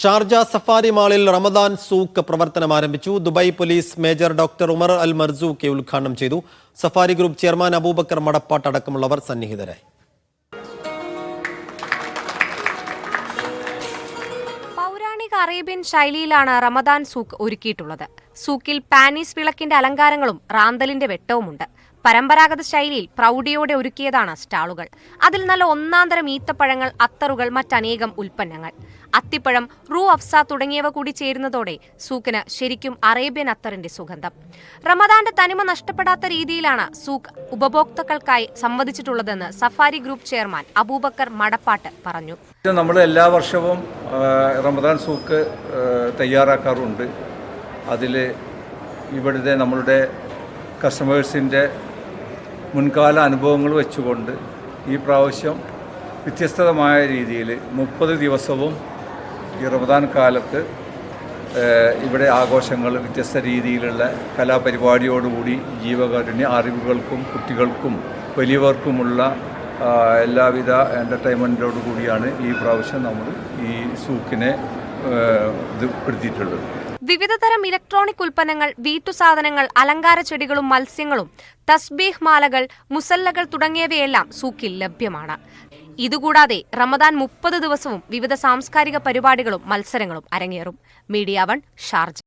Sharjah safari മാളിൽ റമദാൻ സൂക്ക് പ്രവർത്തനം ആരംഭിച്ചു. Dubai police major doctor Umar Al Marzooqi ഉദ്ഘാടനം ചെയ്തു. Safari group chairman Aboobacker Madappat അടക്കമുള്ളവർ സന്നിഹിതരായി. പൗരാണിക അറേബ്യൻ ശൈലിയിലാണ് റമദാൻ സൂക്ക് ഒരുക്കിയിട്ടുള്ളത്. സൂക്കിൽ പാനീസ് വിളക്കിന്റെ അലങ്കാരങ്ങളും റാന്തലിന്റെ വെട്ടവുമുണ്ട്. പരമ്പരാഗത ശൈലിയിൽ പ്രൗഢിയോടെ ഒരുക്കിയതാണ് സ്റ്റാളുകൾ. അതിൽ നല്ല ഒന്നാന്തരം ഈത്തപ്പഴങ്ങൾ അത്തറുകൾ മറ്റനേകം ഉൽപ്പന്നങ്ങൾ. അത്തിപ്പഴം റൂ അഫ്സ തുടങ്ങിയവ കൂടി ചേരുന്നതോടെ സൂക്കിന് ശരിക്കും അറേബ്യൻ അത്തറിന്റെ സുഗന്ധം. റമദാന്റെ തനിമ നഷ്ടപ്പെടാത്ത രീതിയിലാണ് സൂക്ക് ഉപഭോക്താക്കൾക്കായി സംവദിച്ചിട്ടുള്ളതെന്ന് Safari group chairman Aboobacker Madappat പറഞ്ഞു. നമ്മൾ എല്ലാ വർഷവും റമദാൻ സൂക്ക് തയ്യാറാക്കാറുണ്ട്. അതിൽ ഇവിടുത്തെ നമ്മളുടെ കസ്റ്റമേഴ്സിന്റെ മുൻകാല അനുഭവങ്ങൾ വെച്ചുകൊണ്ട് ഈ പ്രാവശ്യം വ്യത്യസ്തമായ രീതിയിൽ മുപ്പത് ദിവസവും ഈ റമദാൻ കാലത്ത് ഇവിടെ ആഘോഷങ്ങൾ വ്യത്യസ്ത രീതിയിലുള്ള കലാപരിപാടിയോടുകൂടി ജീവകാരുണ്യ അറിവുകൾക്കും കുട്ടികൾക്കും വലിയവർക്കുമുള്ള എല്ലാവിധ എന്റർടൈൻമെന്റോടു കൂടിയാണ് ഈ പ്രാവശ്യം നമ്മൾ ഈ സൂക്കിനെ ഇത് പെടുത്തിയിട്ടുള്ളത്. വിവിധതരം ഇലക്ട്രോണിക് ഉൽപ്പന്നങ്ങൾ വീട്ടുസാധനങ്ങൾ അലങ്കാര ചെടികളും മത്സ്യങ്ങളും തസ്ബീഹ് മാലകൾ മുസല്ലകൾ തുടങ്ങിയവയെല്ലാം സൂക്കിൽ ലഭ്യമാണ്. ഇതുകൂടാതെ റമദാൻ മുപ്പത് ദിവസവും വിവിധ സാംസ്കാരിക പരിപാടികളും മത്സരങ്ങളും അരങ്ങേറും. Media one Sharjah.